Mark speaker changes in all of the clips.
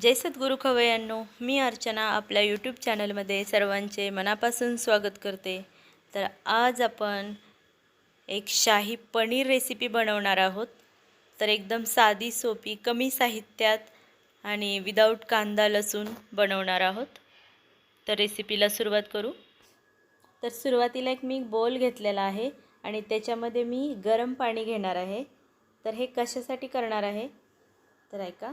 Speaker 1: जय सद्गुरू खवयांनो मी अर्चना आपल्या यूट्यूब चॅनलमध्ये सर्वांचे मनापासून स्वागत करते. तर आज आपण एक शाही पनीर रेसिपी बनवणार आहोत. तर एकदम साधी सोपी कमी साहित्यात आणि विदाऊट कांदा लसूण बनवणार आहोत. तर रेसिपीला सुरुवात करू. तर सुरुवातीला एक मी बोल घेतलेला आहे आणि त्याच्यामध्ये मी गरम पाणी घेणार आहे. तर हे कशासाठी करणार आहे? तर ऐका.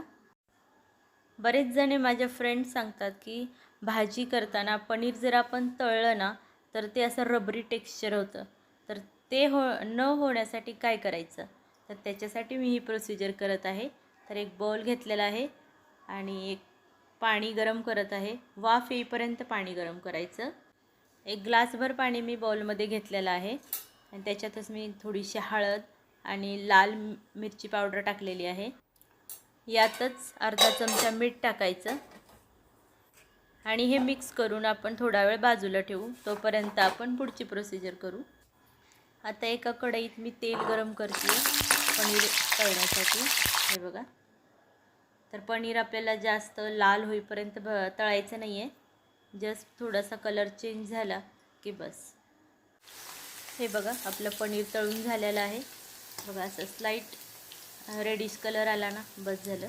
Speaker 1: बरेच जणे माझ्या फ्रेंड्स सांगतात की भाजी करताना पनीर जर आपण तळलं ना तर ते असं रबरी टेक्स्चर होतं. तर ते हो न होण्यासाठी काय करायचं? तर त्याच्यासाठी मी ही प्रोसिजर करत आहे. तर एक बॉल घेतलेला आहे आणि एक पाणी गरम करत आहे. वाफ येईपर्यंत पाणी गरम करायचं. एक ग्लासभर पाणी मी बॉलमध्ये घेतलेलं आहे. आणि त्याच्यातच मी थोडीशी हळद आणि लाल मिरची पावडर टाकलेली आहे. यातच अर्धा चमचा मीठ टाकायचं. आणि हे मिक्स करून आपण थोडा वेळ बाजूला ठेवू. तोपर्यंत आपण पुढची प्रोसिजर करू. आता एका कढईत मी तेल गरम करते पनीर तळण्यासाठी. हे बघा. तर पनीर आपल्याला जास्त लाल होईपर्यंत भ तळायचं नाही आहे जस्ट थोडासा कलर चेंज झाला की बस. हे बघा आपलं पनीर तळून झालेलं आहे. बघा असं स्लाईट रेडिश कलर आला ना बस झालं.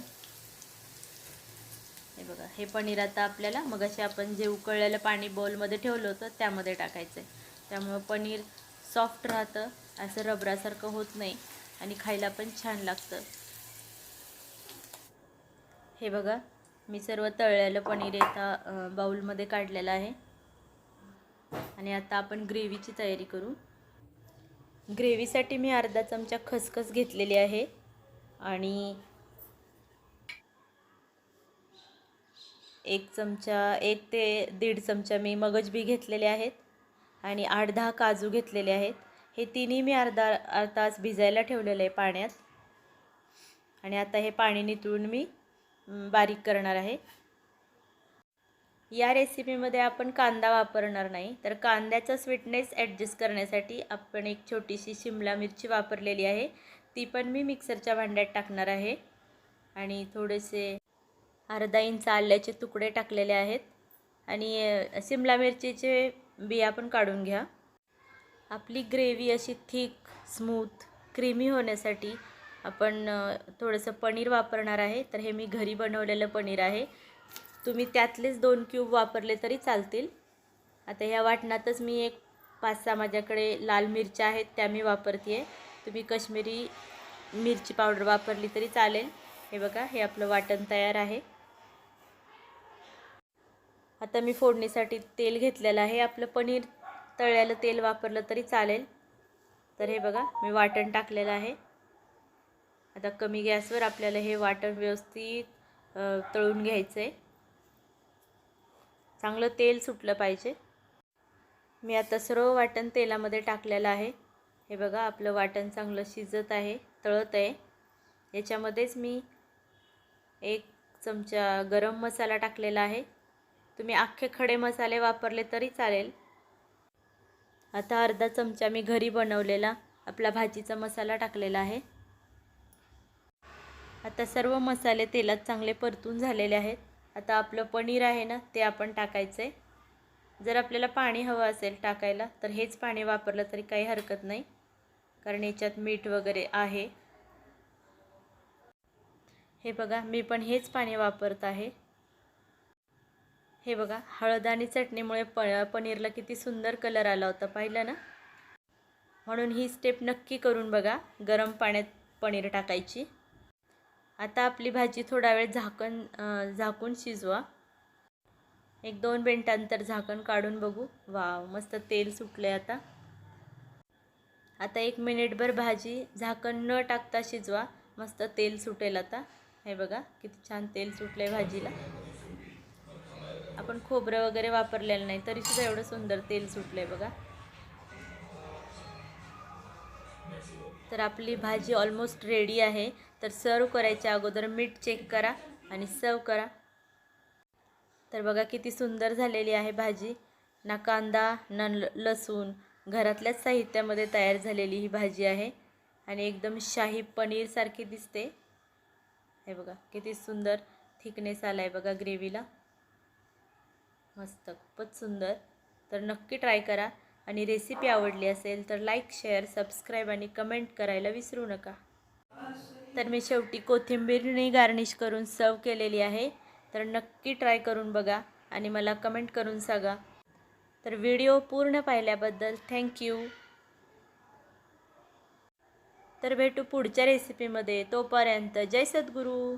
Speaker 1: हे बघा हे पनीर आता आपल्याला मग असे आपण जे उकळलेलं पाणी बॉलमध्ये ठेवलं होतं त्यामध्ये टाकायचं आहे त्यामुळं पनीर सॉफ्ट राहतं असं रबरासारखं होत नाही आणि खायला पण छान लागतं. हे बघा मी सर्व तळलेलं पनीर एका बाऊलमध्ये काढलेलं आहे. आणि आता आपण ग्रेव्हीची तयारी करू. ग्रेव्हीसाठी मी अर्धा चमचा खसखस घेतलेली आहे. आणि एक चमचा एक ते दीड चमचा मी मगज बी घेतलेले आहेत आणि आठ दहा काजू घेतलेले आहेत. हे तिन्ही मी अर्धा अर्धा तास भिजायला ठेवलेलं आहे पाण्यात. आणि आता हे पाणी नितळून मी बारीक करणार आहे. या रेसिपीमध्ये आपण कांदा वापरणार नाही तर कांद्याचा स्वीटनेस ॲडजस्ट करण्यासाठी आपण एक छोटीशी शिमला मिरची वापरलेली आहे. ती पण मी मिक्सरच्या भांड्यात टाकणार आहे. आणि थोडेसे अर्धा इंच आल्याचे तुकडे टाकलेले आहेत. आणि शिमला मिरचीचे बिया पण काढून घ्या. आपली ग्रेव्ही अशी थिक स्मूथ क्रीमी होण्यासाठी आपण थोडंसं पनीर वापरणार आहे. तर हे मी घरी बनवलेलं पनीर आहे. तुम्ही त्यातलेच दोन क्यूब वापरले तरी चालतील. आता ह्या वाटणातच मी एक पाच सहा माझ्याकडे लाल मिरच्या आहेत त्या मी वापरते आहे तुम्ही कश्मीरी मिरची पावडर वापरली तरी चालेल. हे बघा हे आपलं वाटण तयार आहे. आता मी फोडणीसाठी तेल घेतलेलं आहे. आपलं पनीर तळ्याला तेल वापरलं तरी चालेल. तर हे बघा मी वाटण टाकलेलं आहे. आता कमी गॅसवर आपल्याला हे वाटण व्यवस्थित तळून घ्यायचं आहे चांगलं तेल सुटलं पाहिजे. मी आता सर्व वाटण तेलामध्ये टाकलेलं आहे. हे बघा आपलं वाटण चांगलं शिजत आहे तळत आहे. याच्यामध्येच मी एक चमचा गरम मसाला टाकलेला आहे. तुम्ही अख्खे खडे मसाले वापरले तरी चालेल. आता अर्धा चमचा मी घरी बनवलेला आपला भाजीचा मसाला टाकलेला आहे. आता सर्व मसाले तेलात चांगले परतून झालेले आहेत. आता आपलं पनीर आहे ना ते आपण टाकायचं आहे जर आपल्याला पाणी हवं असेल टाकायला तर हेच पाणी वापरलं तरी काही हरकत नाही. कारण याच्यात मीठ वगैरे आहे. हे बघा मी पण हेच पाणी वापरत आहे. हे बघा हळद आणि चटणीमुळे प पनीरला किती सुंदर कलर आला होता पाहिलं ना? म्हणून ही स्टेप नक्की करून बघा गरम पाण्यात पनीर टाकायची. आता आपली भाजी थोडा वेळ झाकण झाकून शिजवा. एक दोन मिनटांतर झाकण काढून बघू. वाव मस्त तेल सुटले आता. आता एक मिनिटभर भाजी झाकण न टाकता शिजवा. मस्त तेल सुटेल आता. हे बघा किती छान तेल सुटलं आहे भाजीला. आपण खोबरं वगैरे वापरलेलं नाही तरीसुद्धा एवढं सुंदर तेल सुटलं आहे बघा. तर आपली भाजी ऑलमोस्ट रेडी आहे. तर सर्व करायच्या अगोदर मीठ चेक करा आणि सर्व करा. तर बघा किती सुंदर झालेली आहे भाजी. ना कांदा ना लसूण. घरातल्याच साहित्यामध्ये तयार झालेली ही भाजी आहे. आणि एकदम शाही पनीरसारखी दिसते. हे बघा किती सुंदर थिकनेस आला आहे बघा ग्रेव्हीला. मस्त खूपच सुंदर. तर नक्की ट्राय करा. आणि रेसिपी आवडली असेल तर लाईक शेअर सबस्क्राईब आणि कमेंट करायला विसरू नका. तर मी शेवटी कोथिंबीरने गार्निश करून सर्व केलेली आहे. तर नक्की ट्राय करून बघा आणि मला कमेंट करून सांगा. तर व्हिडिओ पूर्ण पाहिल्याबद्दल थँक्यू तर भेटू पुढच्या रेसिपीमध्ये तोपर्यंत जय सद्गुरू.